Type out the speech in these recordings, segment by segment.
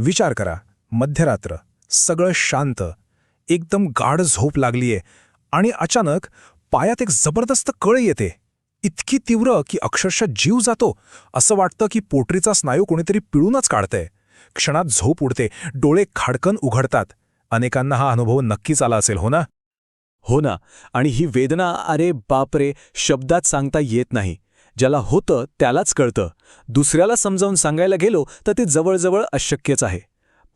विचार करा. मध्यरात्र. सगळं शांत. एकदम गाढ झोप लागलीये आणि अचानक पायात एक जबरदस्त कळ येते. इतकी तीव्र की अक्षरशः जीव जातो असं वाटतं की पोटरीचा स्नायू कोणीतरी पिळूनच काढतंय. क्षणात झोप उडते डोळे खाडकन उघडतात. अनेकांना हा अनुभव नक्कीच आला असेल हो ना? हो ना. आणि ही वेदना अरे बापरे शब्दात सांगता येत नाही. ज्याला होतं त्यालाच कळतं. दुसऱ्याला समजावून सांगायला गेलो तर ते जवळजवळ अशक्यच आहे.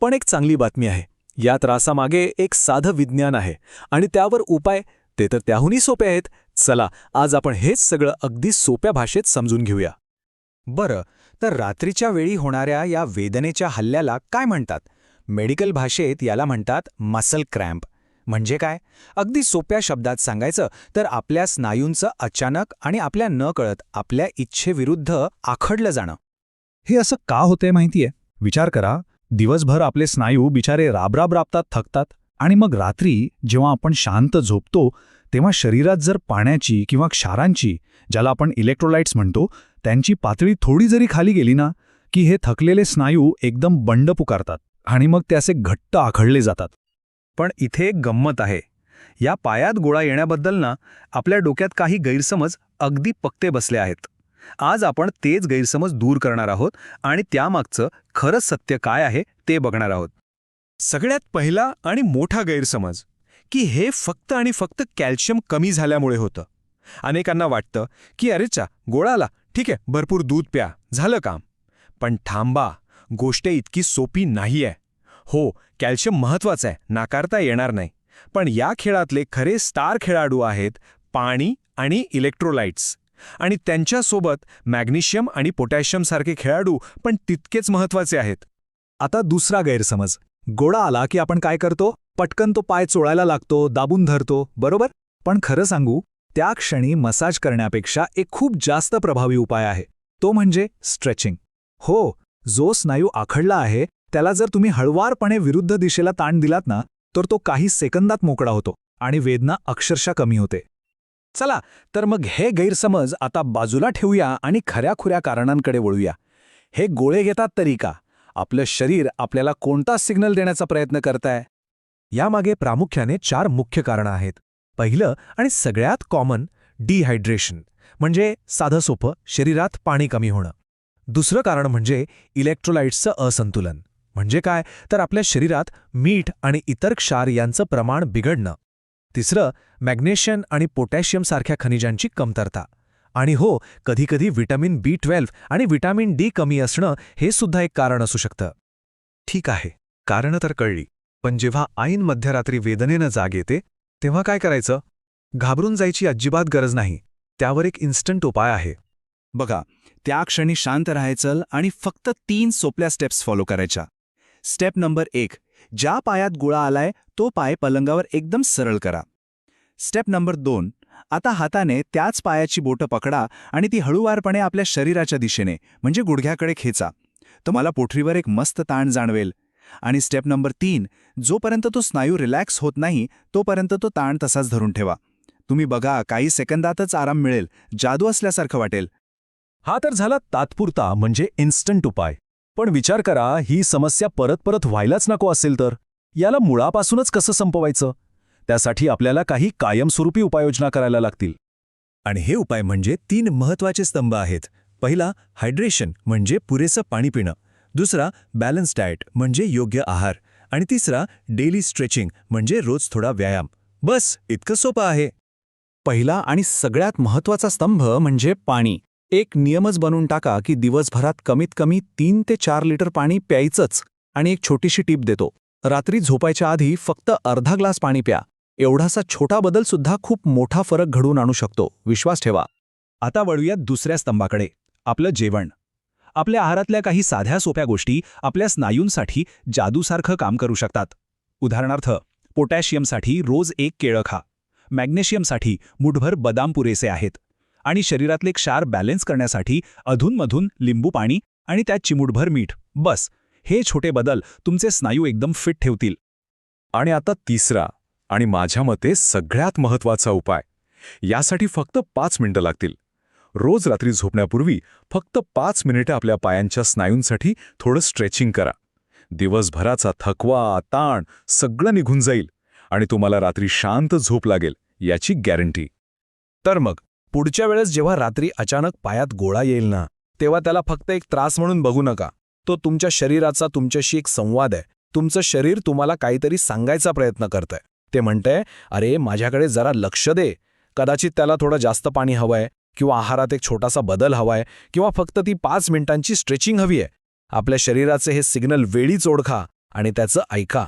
पण एक चांगली बातमी आहे. या त्रासामागे एक साधं विज्ञान आहे आणि त्यावर उपाय ते तर त्याहूनही सोपे आहेत. चला आज आपण हेच सगळं अगदी सोप्या भाषेत समजून घेऊया. बरं तर रात्रीच्या वेळी होणाऱ्या या वेदनेच्या हल्ल्याला काय म्हणतात? मेडिकल भाषेत याला म्हणतात मसल क्रॅम्प. म्हणजे काय? अगदी सोप्या शब्दात सांगायचं तर आपल्या स्नायूंचं अचानक आणि आपल्या न कळत आपल्या इच्छेविरुद्ध आखडलं जाणं. हे असं का होतंय माहितीये? विचार करा. दिवसभर आपले स्नायू बिचारे राबराब राबतात थकतात आणि मग रात्री जेव्हा आपण शांत झोपतो तेव्हा शरीरात जर पाण्याची किंवा क्षारांची ज्याला आपण इलेक्ट्रोलाइट्स म्हणतो त्यांची पातळी थोडी जरी खाली गेली ना की हे थकलेले स्नायू एकदम बंड पुकारतात आणि मग ते असे घट्ट आखडले जातात. पण इथे एक गंमत आहे. या पायात गोळा येण्याबद्दल ना आपल्या डोक्यात काही गैरसमज अगदी पक्ते बसले आहेत. आज आपण तेच गैरसमज दूर करणार आहोत आणि त्यामागचं खरंच सत्य काय आहे ते बघणार आहोत. सगळ्यात पहिला आणि मोठा गैरसमज की हे फक्त आणि फक्त कॅल्शियम कमी झाल्यामुळे होतं. अनेकांना वाटतं की अरेचा गोळाला ठीक आहे भरपूर दूध प्या झालं काम. पण थांबा गोष्ट इतकी सोपी नाही आहे हो कॅल्शियम महत्वाचं आहे. नाकारता येणार नाही. पण या खेळातले खरे स्टार खेळाडू आहेत पाणी आणि इलेक्ट्रोलाइट्स. आणि त्यांच्यासोबत मॅग्नेशियम आणि पोटॅशियमसारखे खेळाडू पण तितकेच महत्त्वाचे आहेत. आता दुसरा गैरसमज. गोळा आला की आपण काय करतो? पटकन तो पाय चोळायला लागतो दाबून धरतो बरोबर? पण खरं सांगू त्या क्षणी मसाज करण्यापेक्षा एक खूप जास्त प्रभावी उपाय आहे. तो म्हणजे स्ट्रेचिंग. हो जो स्नायू आखडला आहे त्याला जर तुम्ही हळवारपणे विरुद्ध दिशेला ताण दिलात ना तर तो काही सेकंदात मोकळा होतो आणि वेदना अक्षरशः कमी होते. चला तर मग हे गैरसमज आता बाजूला ठेवूया आणि खऱ्याखुऱ्या कारणांकडे वळूया. हे गोळे घेतात तरी का? आपलं शरीर आपल्याला कोणता सिग्नल देण्याचा प्रयत्न करताय? यामागे प्रामुख्याने चार मुख्य कारणं आहेत. पहिलं आणि सगळ्यात कॉमन डिहायड्रेशन म्हणजे साधं सोपं शरीरात पाणी कमी होणं. दुसरं कारण म्हणजे इलेक्ट्रोलाइट्सचं असंतुलन. म्हणजे काय? तर आपल्या शरीरात मीठ आणि इतर क्षार यांचं प्रमाण बिघडणं. तिसरं मॅग्नेशियम आणि पोटॅशियम सारख्या खनिजांची कमतरता. आणि हो कधीकधी व्हिटॅमिन बी ट्वेल्व्ह आणि व्हिटॅमिन डी कमी असणं हे सुद्धा एक कारण असू शकतं. ठीक आहे कारणं तर कळली. पण जेव्हा ऐन मध्यरात्री वेदनेनं जाग येते तेव्हा काय करायचं? घाबरून जायची अजिबात गरज नाही. त्यावर एक इन्स्टंट उपाय आहे. बघा त्या क्षणी शांत राहायचं आणि फक्त तीन सोप्या स्टेप्स फॉलो करायच्या. स्टेप नंबर एक. ज्या पायात गोळा आलाय तो पाय पलंगावर एकदम सरळ करा. स्टेप नंबर दोन. आता हाताने त्याच पायाची बोटं पकडा आणि ती हळूवारपणे आपल्या शरीराच्या दिशेने म्हणजे गुडघ्याकडे खेचा. तुम्हाला पोठरीवर एक मस्त ताण जाणवेल. आणि स्टेप नंबर तीन. जोपर्यंत तो स्नायू रिलॅक्स होत नाही तोपर्यंत तो ताण तसाच धरून ठेवा. तुम्ही बघा काही सेकंदातच आराम मिळेल. जादू असल्यासारखं वाटेल. हा तर झाला तात्पुरता म्हणजे इन्स्टंट उपाय. पण विचार करा ही समस्या परत परत व्हायलाच नको असेल तर. याला मुळापासूनच कसं संपवायचं? त्यासाठी आपल्याला काही कायमस्वरूपी उपाययोजना करायला लागतील. आणि हे उपाय म्हणजे तीन महत्त्वाचे स्तंभ आहेत. पहिला हायड्रेशन म्हणजे पुरेसं पाणी पिणं. दुसरा बॅलन्स डाएट म्हणजे योग्य आहार. आणि तिसरा डेली स्ट्रेचिंग म्हणजे रोज थोडा व्यायाम. बस इतकं सोपं आहे. पहिला आणि सगळ्यात महत्त्वाचा स्तंभ म्हणजे पाणी. एक नियमच बनवून टाका की दिवसभरात कमीत कमी तीन ते चार लिटर पाणी प्यायचंच आणि एक छोटीशी टीप देतो. रात्री झोपायच्या आधी फक्त अर्धा ग्लास पाणी प्या. एवढासा छोटा बदल सुद्धा खूप मोठा फरक घडवून आणू शकतो. विश्वास ठेवा. आता वळूयात दुसऱ्या स्तंभाकडे. आपलं जेवण. आपल्या आहारातल्या काही साध्या सोप्या गोष्टी आपल्या स्नायूंसाठी जादूसारखं काम करू शकतात. उदाहरणार्थ पोटॅशियमसाठी रोज एक केळं खा. मॅग्नेशियमसाठी मुठभर बदाम पुरेसे आहेत. आणि शरीरातले क्षार बॅलेन्स करण्यासाठी अधूनमधून लिंबू पाणी आणि त्यात चिमूटभर मीठ. बस हे छोटे बदल तुमचे स्नायू एकदम फिट ठेवतील. आणि आता तिसरा आणि माझ्या मते सगळ्यात महत्त्वाचा उपाय. यासाठी फक्त पाच मिनिटं लागतील. रोज रात्री झोपण्यापूर्वी फक्त पाच मिनिटं आपल्या पायांच्या स्नायूंसाठी थोडं स्ट्रेचिंग करा. दिवसभराचा थकवा ताण सगळं निघून जाईल आणि तुम्हाला रात्री शांत झोप लागेल याची गॅरंटी तर मग पुढच्या वेळेस जेव्हा रात्री अचानक पायात गोळा येईल ना तेव्हा त्याला फक्त एक त्रास म्हणून बघू नका. तो तुमच्या शरीराचा तुमच्याशी एक संवाद आहे. तुमचं शरीर तुम्हाला काहीतरी सांगायचा प्रयत्न करतंय. ते म्हणतंय अरे माझ्याकडे जरा लक्ष दे. कदाचित त्याला थोडं जास्त पाणी हवंय किंवा आहारात एक छोटासा बदल हवाय किंवा फक्त ती पाच मिनिटांची स्ट्रेचिंग हवी आहे. आपल्या शरीराचे हे सिग्नल वेळीच ओळखा आणि त्याचं ऐका.